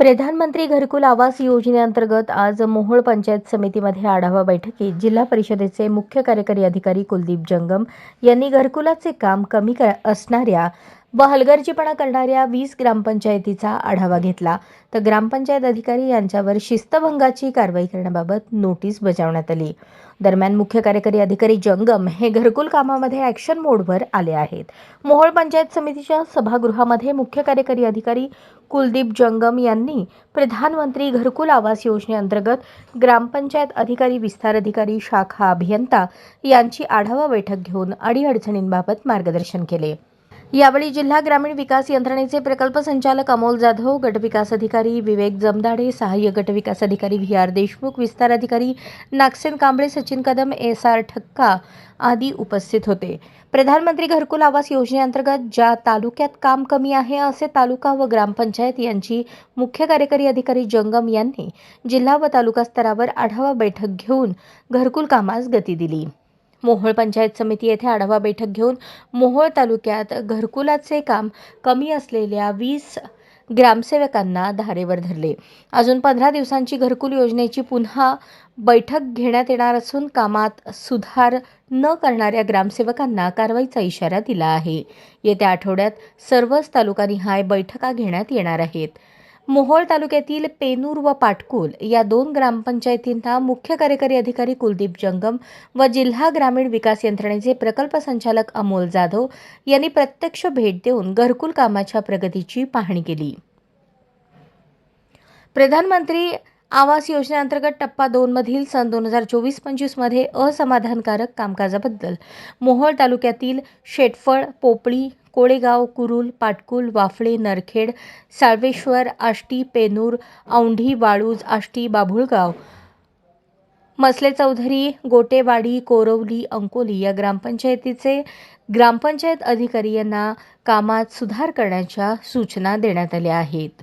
प्रधानमंत्री घरकुल आवास योजनेअंतर्गत आज मोहोळ पंचायत समितीमध्ये आढावा बैठकीत जिल्हा परिषदेचे मुख्य कार्यकारी अधिकारी कुलदीप जंगम यांनी घरकुलाचे काम कमी क असणाऱ्या व हलगर्जीपणा करणाऱ्या वीस ग्रामपंचायतीचा आढावा घेतला. तर ग्रामपंचायत अधिकारी यांच्यावर शिस्तभंगाची कारवाई करण्याबाबत नोटीस बजावण्यात आली. दरम्यान मुख्य कार्यकारी अधिकारी जंगम हे घरकुल कामामध्ये ॲक्शन मोडवर आले आहेत. मोहोळ पंचायत समितीच्या सभागृहामध्ये मुख्य कार्यकारी अधिकारी कुलदीप जंगम यांनी प्रधानमंत्री घरकुल आवास योजनेअंतर्गत ग्रामपंचायत अधिकारी विस्तार अधिकारी शाखा अभियंता यांची आढावा बैठक घेऊन अडीअडचणींबाबत मार्गदर्शन केले. यावेळी जिल्हा ग्रामीण विकास यंत्रणेचे प्रकल्प संचालक अमोल जाधव गटविकास अधिकारी विवेक जमदाडे सहाय्यक गटविकास अधिकारी व्ही आर देशमुख विस्तार अधिकारी नागसेन कांबळे सचिन कदम एस आर ठक्का आदी उपस्थित होते. प्रधानमंत्री घरकुल आवास योजनेअंतर्गत ज्या तालुक्यात काम कमी आहे असे तालुका व ग्रामपंचायत यांची मुख्य कार्यकारी अधिकारी जंगम यांनी जिल्हा व तालुका स्तरावर आढावा बैठक घेऊन घरकुल कामास गती दिली. मोहोळ पंचायत समिती येथे आढावा बैठक घेऊन मोहोळ तालुक्यात घरकुलाचे काम कमी असलेल्या वीस ग्रामसेवकांना धारेवर धरले. अजून पंधरा दिवसांची घरकुल योजनेची पुन्हा बैठक घेण्यात येणार असून कामात सुधार न करणाऱ्या ग्रामसेवकांना कारवाईचा इशारा दिला आहे. येत्या आठवड्यात सर्वच तालुकानिहाय बैठका घेण्यात येणार आहेत. मोहोळ तालुक्यातील पेनूर व पाटकुल या दोन ग्रामपंचायतींना मुख्य कार्यकारी अधिकारी कुलदीप जंगम व जिल्हा ग्रामीण विकास यंत्रणेचे प्रकल्प संचालक अमोल जाधव यांनी प्रत्यक्ष भेट देऊन घरकुल कामाच्या प्रगतीची पाहणी केली. प्रधानमंत्री आवास योजनेअंतर्गत टप्पा दोन मधील सन दोन हजार चोवीस पंचवीसमध्ये असमाधानकारक कामकाजाबद्दल. मोहोळ तालुक्यातील शेटफळ पोपळी कोळेगाव कुरुल पाटकुल वाफळे नरखेड साळवेश्वर आष्टी पेनूर औंढी वाळूज आष्टी बाभुळगाव मसले चौधरी गोटेवाडी कोरवली अंकोली या ग्रामपंचायतीचे ग्रामपंचायत अधिकारी यांना कामात सुधार करण्याच्या सूचना देण्यात आल्या आहेत.